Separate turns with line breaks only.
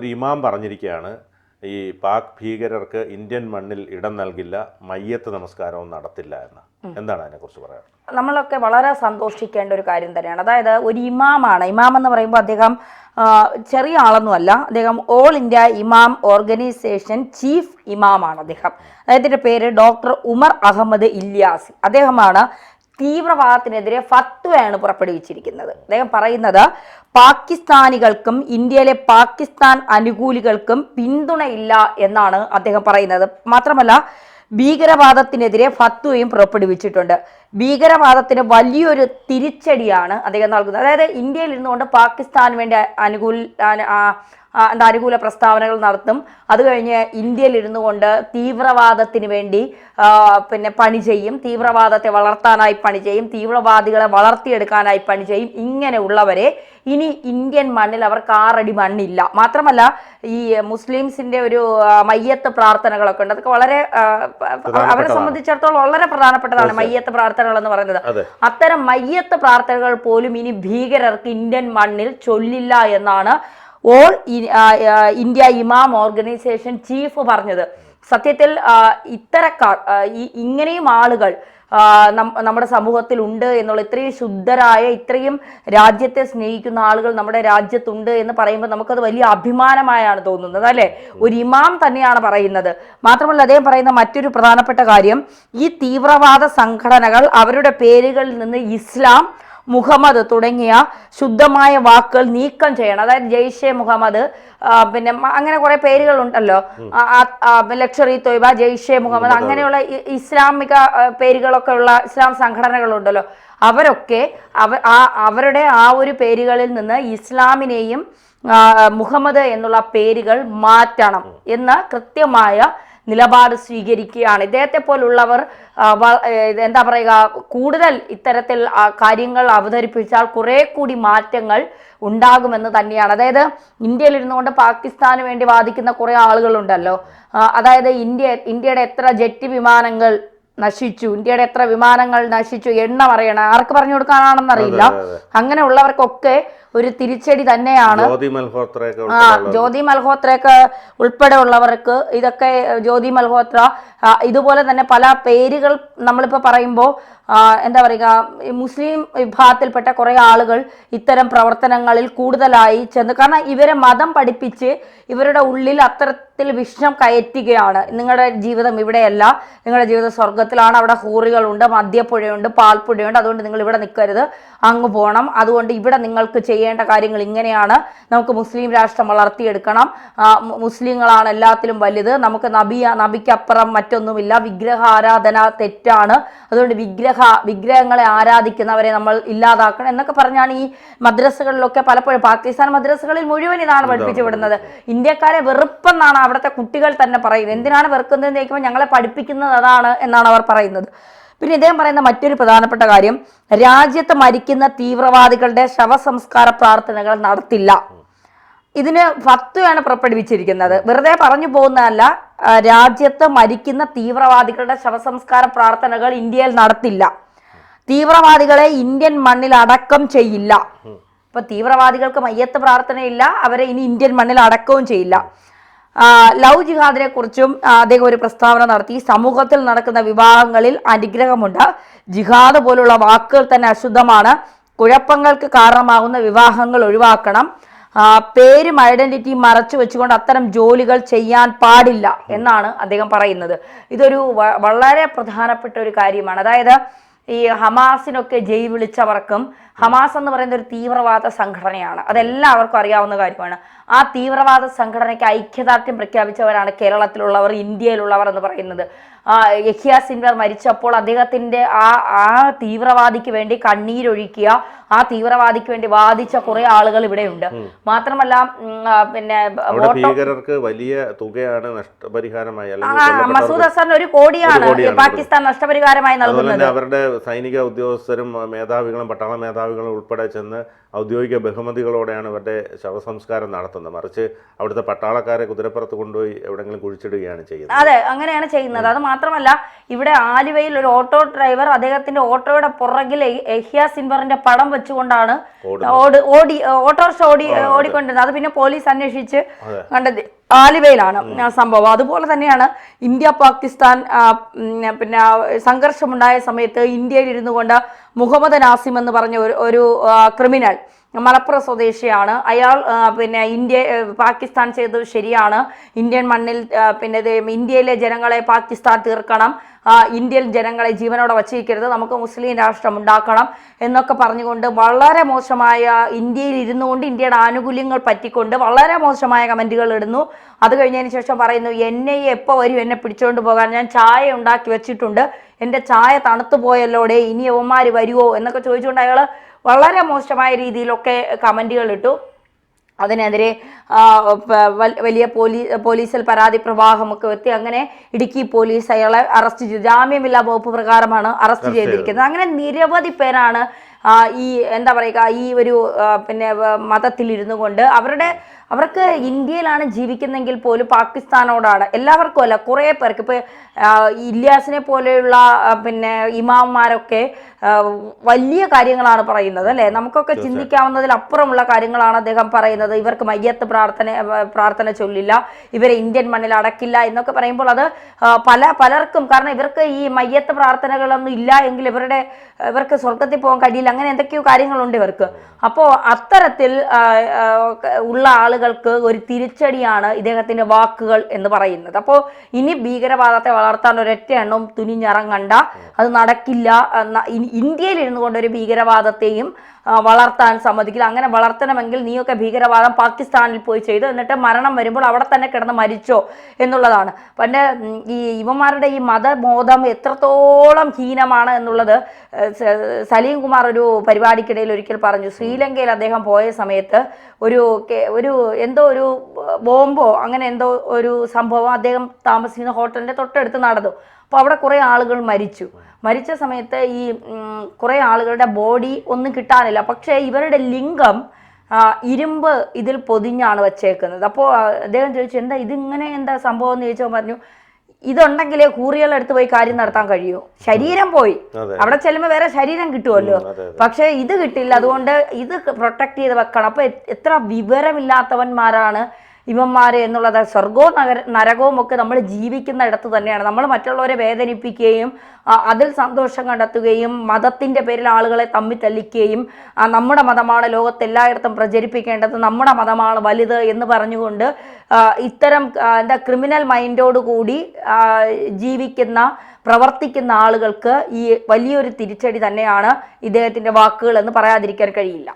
ഒരു ഇമാം പറഞ്ഞിരിക്കുകയാണ് ഈ പാക് ഭീകരർക്ക് ഇന്ത്യൻ മണ്ണിൽ ഇടം നൽകില്ല മയ്യത്ത് നമസ്കാരവും നടത്തില്ല എന്ന്. എന്താണ് അതിനെക്കുറിച്ച് പറയാൻ?
നമ്മളൊക്കെ വളരെ സന്തോഷിക്കേണ്ട ഒരു കാര്യം തന്നെയാണ്. അതായത് ഒരു ഇമാമാണ്. ഇമാം എന്ന് പറയുമ്പോൾ അദ്ദേഹം ചെറിയ ആളൊന്നുമല്ല അദ്ദേഹം all India imam organisation chief ഇമാമാണ് അദ്ദേഹം. അദ്ദേഹത്തിന്റെ പേര് ഡോക്ടർ ഉമർ അഹമ്മദ് ഇല്യാസി. അദ്ദേഹമാണ് തീവ്രവാദത്തിനെതിരെ ഫത്വയാണ് പുറപ്പെടുവിച്ചിരിക്കുന്നത്. അദ്ദേഹം പറയുന്നത് പാകിസ്ഥാനികൾക്കും ഇന്ത്യയിലെ പാകിസ്ഥാൻ അനുകൂലികൾക്കും പിന്തുണയില്ല എന്നാണ് അദ്ദേഹം പറയുന്നത്. മാത്രമല്ല ഭീകരവാദത്തിനെതിരെ ഫത്വയും പുറപ്പെടുവിച്ചിട്ടുണ്ട്. ഭീകരവാദത്തിന് വലിയൊരു തിരിച്ചടിയാണ് അദ്ദേഹം നൽകുന്നത്. അതായത് ഇന്ത്യയിൽ ഇരുന്നുകൊണ്ട് പാകിസ്ഥാൻ വേണ്ടി അനുകൂല എന്താ അനുകൂല പ്രസ്താവനകൾ നടത്തും. അത് കഴിഞ്ഞ് ഇന്ത്യയിൽ ഇരുന്നു കൊണ്ട് തീവ്രവാദത്തിന് വേണ്ടി പിന്നെ പണി ചെയ്യും. തീവ്രവാദത്തെ വളർത്താനായി പണി ചെയ്യും. തീവ്രവാദികളെ വളർത്തിയെടുക്കാനായി പണി ചെയ്യും. ഇങ്ങനെയുള്ളവരെ ഇനി ഇന്ത്യൻ മണ്ണിൽ അവർ കാറടി മണ്ണില്ല. മാത്രമല്ല ഈ മുസ്ലിംസിന്റെ ഒരു മയ്യത്ത് പ്രാർത്ഥനകളൊക്കെ ഉണ്ട്. അതൊക്കെ വളരെ അവരെ സംബന്ധിച്ചിടത്തോളം വളരെ പ്രധാനപ്പെട്ടതാണ് മയ്യത്ത് പ്രാർത്ഥനകൾ എന്ന് പറയുന്നത് അത്തരം മയ്യത്ത് പ്രാർത്ഥനകൾ പോലും ഇനി ഭീകരർക്ക് ഇന്ത്യൻ മണ്ണിൽ ചൊല്ലില്ല എന്നാണ് all India imam organisation chief പറഞ്ഞത്. സത്യത്തിൽ ഇത്തരക്കാർ ഇങ്ങനെയും ആളുകൾ നമ്മുടെ സമൂഹത്തിൽ ഉണ്ട് എന്നുള്ള ഇത്രയും ശുദ്ധരായ ഇത്രയും രാജ്യത്തെ സ്നേഹിക്കുന്ന ആളുകൾ നമ്മുടെ രാജ്യത്തുണ്ട് എന്ന് പറയുമ്പോൾ നമുക്കത് വലിയ അഭിമാനമായാണ് തോന്നുന്നത് അല്ലെ? ഒരു ഇമാം തന്നെയാണ് പറയുന്നത്. മാത്രമല്ല അദ്ദേഹം പറയുന്ന മറ്റൊരു പ്രധാനപ്പെട്ട കാര്യം ഈ തീവ്രവാദ സംഘടനകൾ അവരുടെ പേരുകളിൽ നിന്ന് ഇസ്ലാം മുഹമ്മദ് തുടങ്ങിയ ശുദ്ധമായ വാക്കുകൾ നീക്കം ചെയ്യണം. അതായത് ജെയ്ഷെ മുഹമ്മദ് പിന്നെ അങ്ങനെ കുറെ പേരുകളുണ്ടല്ലോ. ഉണ്ടല്ലോ ലക്ഷറി തൊയ്ബ ജെയ്ഷെ മുഹമ്മദ് അങ്ങനെയുള്ള ഇസ്ലാമിക പേരുകളൊക്കെ ഉള്ള ഇസ്ലാം സംഘടനകളുണ്ടല്ലോ. അവരൊക്കെ അവ ആ അവരുടെ ആ ഒരു പേരുകളിൽ നിന്ന് ഇസ്ലാമിനെയും മുഹമ്മദ് എന്നുള്ള പേരുകൾ മാറ്റണം എന്ന കൃത്യമായ നിലപാട് സ്വീകരിക്കുകയാണ്. ഇദ്ദേഹത്തെ പോലുള്ളവർ എന്താ പറയുക കൂടുതൽ ഇത്തരത്തിൽ കാര്യങ്ങൾ അവതരിപ്പിച്ചാൽ കുറെ കൂടി മാറ്റങ്ങൾ ഉണ്ടാകുമെന്ന് തന്നെയാണ്. അതായത് ഇന്ത്യയിൽ ഇരുന്നുകൊണ്ട് പാകിസ്ഥാന് വേണ്ടി വാദിക്കുന്ന കുറെ ആളുകളുണ്ടല്ലോ. അതായത് ഇന്ത്യ ഇന്ത്യയുടെ എത്ര ജെറ്റ് വിമാനങ്ങൾ നശിച്ചു ഇന്ത്യയുടെ എത്ര വിമാനങ്ങൾ നശിച്ചു എണ്ണം അറിയണം ആർക്ക് പറഞ്ഞു കൊടുക്കാനാണെന്നറിയില്ല. അങ്ങനെയുള്ളവർക്കൊക്കെ ഒരു തിരിച്ചടി തന്നെയാണ്.
ജ്യോതി മൽഹോത്രയൊക്കെ
ആ ജ്യോതി മൽഹോത്രയൊക്കെ ഉൾപ്പെടെ ഉള്ളവർക്ക് ഇതൊക്കെ ജ്യോതി മൽഹോത്ര ഇതുപോലെ തന്നെ പല പേരുകൾ നമ്മളിപ്പോൾ പറയുമ്പോൾ എന്താ പറയുക മുസ്ലിം വിഭാഗത്തിൽപ്പെട്ട കുറേ ആളുകൾ ഇത്തരം പ്രവർത്തനങ്ങളിൽ കൂടുതലായി ചെന്ന് കാരണം ഇവരെ മതം പഠിപ്പിച്ച് ഇവരുടെ ഉള്ളിൽ അത്തരത്തിൽ വിഷം കയറ്റുകയാണ്. നിങ്ങളുടെ ജീവിതം ഇവിടെയല്ല. നിങ്ങളുടെ ജീവിതം സ്വർഗത്തിലാണ് അവിടെ ഹൂറികളുണ്ട് മദ്യപ്പുഴയുണ്ട് പാൽപ്പുഴയുണ്ട്. അതുകൊണ്ട് നിങ്ങൾ ഇവിടെ നിൽക്കരുത്. അങ്ങ് പോകണം അതുകൊണ്ട് ഇവിടെ നിങ്ങൾക്ക് ചെയ്യേണ്ട കാര്യങ്ങൾ ഇങ്ങനെയാണ്. നമുക്ക് മുസ്ലിം രാഷ്ട്രം വളർത്തിയെടുക്കണം. മുസ്ലിങ്ങളാണ് എല്ലാത്തിലും വലുത്. നമുക്ക് നബിയ നബിക്കപ്പുറം മറ്റൊന്നുമില്ല. വിഗ്രഹ ആരാധന തെറ്റാണ്. അതുകൊണ്ട് വിഗ്രഹ വിഗ്രഹങ്ങളെ ആരാധിക്കുന്നവരെ നമ്മൾ ഇല്ലാതാക്കണം എന്നൊക്കെ പറഞ്ഞാണ് ഈ മദ്രസകളിലൊക്കെ പലപ്പോഴും. പാകിസ്ഥാൻ മദ്രസകളിൽ മുഴുവൻ ഇതാണ് പഠിപ്പിച്ചു വിടുന്നത് ഇന്ത്യക്കാരെ വെറുപ്പെന്നാണ് അവിടുത്തെ കുട്ടികൾ തന്നെ പറയുന്നത്. എന്തിനാണ് വെറുക്കുന്നതെന്ന് ചോദിക്കുമ്പോൾ ഞങ്ങളെ പഠിപ്പിക്കുന്നത് അതാണ് എന്നാണ് അവർ പറയുന്നത്. പിന്നെ ഇദ്ദേഹം പറയുന്ന മറ്റൊരു പ്രധാനപ്പെട്ട കാര്യം രാജ്യത്ത് മരിക്കുന്ന തീവ്രവാദികളുടെ ശവസംസ്കാര പ്രാർത്ഥനകൾ നടത്തില്ല. ഇതിന് ഫത്വയാണ് പുറപ്പെടുവിച്ചിരിക്കുന്നത്. വെറുതെ പറഞ്ഞു പോകുന്നതല്ല രാജ്യത്ത് മരിക്കുന്ന തീവ്രവാദികളുടെ ശവസംസ്കാര പ്രാർത്ഥനകൾ ഇന്ത്യയിൽ നടത്തില്ല. തീവ്രവാദികളെ ഇന്ത്യൻ മണ്ണിൽ അടക്കം ചെയ്യില്ല. ഇപ്പൊ തീവ്രവാദികൾക്ക് മയ്യത്ത് പ്രാർത്ഥനയില്ല അവരെ ഇനി ഇന്ത്യൻ മണ്ണിൽ അടക്കവും ചെയ്യില്ല. ലവ് ജിഹാദിനെ കുറിച്ചും അദ്ദേഹം ഒരു പ്രസ്താവന നടത്തി. സമൂഹത്തിൽ നടക്കുന്ന വിവാഹങ്ങളിൽ അനുഗ്രഹമുണ്ട്. ജിഹാദ് പോലുള്ള വാക്കുകൾ തന്നെ അശുദ്ധമാണ്. കുഴപ്പങ്ങൾക്ക് കാരണമാകുന്ന വിവാഹങ്ങൾ ഒഴിവാക്കണം. പേരും ഐഡന്റിറ്റിയും മറച്ചു വെച്ചുകൊണ്ട് അത്തരം ജോലികൾ ചെയ്യാൻ പാടില്ല എന്നാണ് അദ്ദേഹം പറയുന്നത്. ഇതൊരു വളരെ പ്രധാനപ്പെട്ട ഒരു കാര്യമാണ്. അതായത് ഈ ഹമാസിനൊക്കെ ജയ് വിളിച്ചവർക്കും ഹമാസ് എന്ന് പറയുന്ന ഒരു തീവ്രവാദ സംഘടനയാണ്. അതെല്ലാവർക്കും അറിയാവുന്ന കാര്യമാണ്. ആ തീവ്രവാദ സംഘടനയ്ക്ക് ഐക്യദാർഢ്യം പ്രഖ്യാപിച്ചവരാണ് കേരളത്തിലുള്ളവർ ഇന്ത്യയിലുള്ളവർ എന്ന് പറയുന്നത്. യഹ്യ സിൻവർ മരിച്ചപ്പോൾ അദ്ദേഹത്തിന്റെ ആ ആ തീവ്രവാദിക്ക് വേണ്ടി കണ്ണീരൊഴുക്കിയ ആ തീവ്രവാദിക്ക് വേണ്ടി വാദിച്ച കുറെ ആളുകൾ ഇവിടെയുണ്ട്. മാത്രമല്ല പിന്നെ
ഭീകരർക്ക് വലിയ തുകയാണ് നഷ്ടപരിഹാരമായി
മസൂദ് അസറിന് ഒരു കോടിയാണ് പാകിസ്ഥാൻ നഷ്ടപരിഹാരമായി നൽകുന്നത്.
അവരുടെ സൈനിക ഉദ്യോഗസ്ഥരും മേധാവികളും പട്ടാള മേധാവികളും ഉൾപ്പെടെ ചെന്ന് ഔദ്യോഗിക ബഹുമതികളോടെയാണ് ഇവരുടെ ശവസംസ്കാരം നടത്തുന്നത്. മറിച്ച് അവിടുത്തെ പട്ടാളക്കാരെ കുതിരപ്പുറത്ത് കൊണ്ടുപോയി എവിടെങ്കിലും കുഴിച്ചിടുകയാണ് ചെയ്യുന്നത്.
അതെ അങ്ങനെയാണ് ചെയ്യുന്നത്. അത് മാത്രമല്ല ഇവിടെ ആലുവയിൽ ഒരു ഓട്ടോ ഡ്രൈവർ അദ്ദേഹത്തിന്റെ ഓട്ടോയുടെ പുറകിൽ എഹ്യ സിൻവറിന്റെ പടം വെച്ചുകൊണ്ടാണ് ഓടി ഓടി ഓട്ടോറിക്ഷ ഓടി ഓടിക്കൊണ്ടിരുന്നത്. അത് പിന്നെ പോലീസ് അന്വേഷിച്ച് കണ്ടത് ആലുവയിലാണ് സംഭവം. അതുപോലെ തന്നെയാണ് ഇന്ത്യ പാകിസ്ഥാൻ പിന്നെ സംഘർഷമുണ്ടായ സമയത്ത് ഇന്ത്യയിൽ ഇരുന്നു കൊണ്ട് മുഹമ്മദ് നാസിം എന്ന് പറഞ്ഞ ഒരു ഒരു ക്രിമിനൽ മലപ്പുറം സ്വദേശിയാണ്. അയാൾ പിന്നെ ഇന്ത്യ പാകിസ്ഥാൻ ചെയ്തത് ശരിയാണ്. ഇന്ത്യൻ മണ്ണിൽ പിന്നെ ഇന്ത്യയിലെ ജനങ്ങളെ പാകിസ്ഥാൻ തീർക്കണം. ഇന്ത്യൻ ജനങ്ങളെ ജീവനോടെ വച്ചിരിക്കരുത്. നമുക്ക് മുസ്ലിം രാഷ്ട്രം ഉണ്ടാക്കണം എന്നൊക്കെ പറഞ്ഞുകൊണ്ട് വളരെ മോശമായ ഇന്ത്യയിൽ ഇരുന്നു കൊണ്ട് ഇന്ത്യയുടെ ആനുകൂല്യങ്ങൾ പറ്റിക്കൊണ്ട് വളരെ മോശമായ കമന്റുകൾ ഇടുന്നു. അത് കഴിഞ്ഞതിന് ശേഷം പറയുന്നു എന്നെ എപ്പോൾ വരും? എന്നെ പിടിച്ചുകൊണ്ട് പോകാൻ ഞാൻ ചായ ഉണ്ടാക്കി വെച്ചിട്ടുണ്ട്. എന്റെ ചായ തണുത്തു പോയല്ലോടെ ഇനി യവന്മാർ വരുമോ എന്നൊക്കെ ചോദിച്ചുകൊണ്ട് അയാൾ വളരെ മോശമായ രീതിയിലൊക്കെ കമന്റുകൾ ഇട്ടു അതിനെതിരെ വലിയ പോലീ പോലീസിൽ പരാതി പ്രവാഹമൊക്കെ എത്തി അങ്ങനെ ഇടുക്കി പോലീസ് അയാളെ അറസ്റ്റ് ചെയ്തു. ജാമ്യമില്ലാ വകുപ്പ് പ്രകാരമാണ് അറസ്റ്റ് ചെയ്തിരിക്കുന്നത്. അങ്ങനെ നിരവധി പേരാണ് ഈ എന്താ പറയുക ഈ ഒരു പിന്നെ മതത്തിലിരുന്നു കൊണ്ട് അവരുടെ അവർക്ക് ഇന്ത്യയിലാണ് ജീവിക്കുന്നെങ്കിൽ പോലും പാകിസ്ഥാനോടാണ്. എല്ലാവർക്കും അല്ല കുറേ പേർക്ക്. ഇപ്പോൾ ഇല്യാസിനെ പോലെയുള്ള പിന്നെ ഇമാംമാരൊക്കെ വലിയ കാര്യങ്ങളാണ് പറയുന്നത് അല്ലേ? നമുക്കൊക്കെ ചിന്തിക്കാവുന്നതിൽ അപ്പുറമുള്ള കാര്യങ്ങളാണ് അദ്ദേഹം പറയുന്നത്. ഇവർക്ക് മയ്യത്ത് പ്രാർത്ഥന പ്രാർത്ഥന ചൊല്ലില്ല. ഇവരെ ഇന്ത്യൻ മണ്ണിൽ അടക്കില്ല എന്നൊക്കെ പറയുമ്പോൾ അത് പല പലർക്കും കാരണം ഇവർക്ക് ഈ മയ്യത്ത് പ്രാർത്ഥനകളൊന്നും ഇല്ല എങ്കിൽ ഇവരുടെ ഇവർക്ക് സ്വർഗത്തിൽ പോകാൻ കഴിയില്ല. അങ്ങനെ എന്തൊക്കെയോ കാര്യങ്ങളുണ്ട് ഇവർക്ക്. അപ്പോൾ അത്തരത്തിൽ ഉള്ള ആളുകൾക്ക് ഒരു തിരിച്ചടിയാണ് ഇദ്ദേഹത്തിന്റെ വാക്കുകൾ എന്ന് പറയുന്നത്. അപ്പോൾ ഇനി ഭീകരവാദത്തെ വളർത്താൻ ഒരൊറ്റ എണ്ണവും തുനിഞ്ഞിറങ്ങണ്ട. അത് നടക്കില്ല. ഇന്ത്യയിൽ ഇരുന്നു കൊണ്ട് ഒരു ഭീകരവാദത്തെയും വളർത്താൻ സമ്മതിക്കില്ല. അങ്ങനെ വളർത്തണമെങ്കിൽ നീയൊക്കെ ഭീകരവാദം പാകിസ്ഥാനിൽ പോയി ചെയ്തു. എന്നിട്ട് മരണം വരുമ്പോൾ അവിടെ തന്നെ കിടന്ന് മരിച്ചോ എന്നുള്ളതാണ്. പണ്ട് ഈ ഇവന്മാരുടെ ഈ മതബോധം എത്രത്തോളം ഹീനമാണ് എന്നുള്ളത് സലീം കുമാർ ഒരു പരിപാടിക്കിടയിൽ ഒരിക്കൽ പറഞ്ഞു. ശ്രീലങ്കയിൽ അദ്ദേഹം പോയ സമയത്ത് ഒരു ഒരു എന്തോ ഒരു ബോംബോ അങ്ങനെ എന്തോ ഒരു സംഭവം അദ്ദേഹം താമസിക്കുന്ന ഹോട്ടലിന്റെ തൊട്ടടുത്ത് നടന്നു. അപ്പോൾ അവിടെ കുറേ ആളുകൾ മരിച്ചു. മരിച്ച സമയത്ത് ഈ കുറേ ആളുകളുടെ ബോഡി ഒന്നും കിട്ടാനില്ല. പക്ഷേ ഇവരുടെ ലിംഗം ഇരുമ്പ് ഇതിൽ പൊതിഞ്ഞാണ് വെച്ചേക്കുന്നത്. അപ്പോൾ അദ്ദേഹം ചോദിച്ചു എന്താ ഇതിങ്ങനെ എന്താ സംഭവം? എന്ന് ചോദിച്ചപ്പോൾ പറഞ്ഞു ഇതുണ്ടെങ്കിലേ കൂറികളെടുത്ത് പോയി കാര്യം നടത്താൻ കഴിയൂ. ശരീരം പോയി. അവിടെ ചെല്ലുമ്പോൾ വേറെ ശരീരം കിട്ടുമല്ലോ. പക്ഷേ ഇത് കിട്ടില്ല. അതുകൊണ്ട് ഇത് പ്രൊട്ടക്ട് ചെയ്ത് വെക്കണം. അപ്പൊ എ- എത്ര വിവരമില്ലാത്തവന്മാരാണ് ഇവന്മാര് എന്നുള്ളത് സ്വർഗവും നഗര നരകവും ഒക്കെ നമ്മൾ ജീവിക്കുന്ന ഇടത്ത് തന്നെയാണ്. നമ്മൾ മറ്റുള്ളവരെ വേദനിപ്പിക്കുകയും അതിൽ സന്തോഷം കണ്ടെത്തുകയും മതത്തിന്റെ പേരിൽ ആളുകളെ തമ്മി തല്ലിക്കുകയും നമ്മുടെ മതമാണ് ലോകത്തെല്ലായിടത്തും പ്രചരിപ്പിക്കേണ്ടത് നമ്മുടെ മതമാണ് വലുത് എന്ന് പറഞ്ഞുകൊണ്ട് ഇത്തരം എന്താ ക്രിമിനൽ മൈൻഡോടുകൂടി ജീവിക്കുന്ന പ്രവർത്തിക്കുന്ന ആളുകൾക്ക് ഈ വലിയൊരു തിരിച്ചടി തന്നെയാണ് ഇദ്ദേഹത്തിന്റെ വാക്കുകൾ എന്ന് പറയാതിരിക്കാൻ കഴിയില്ല.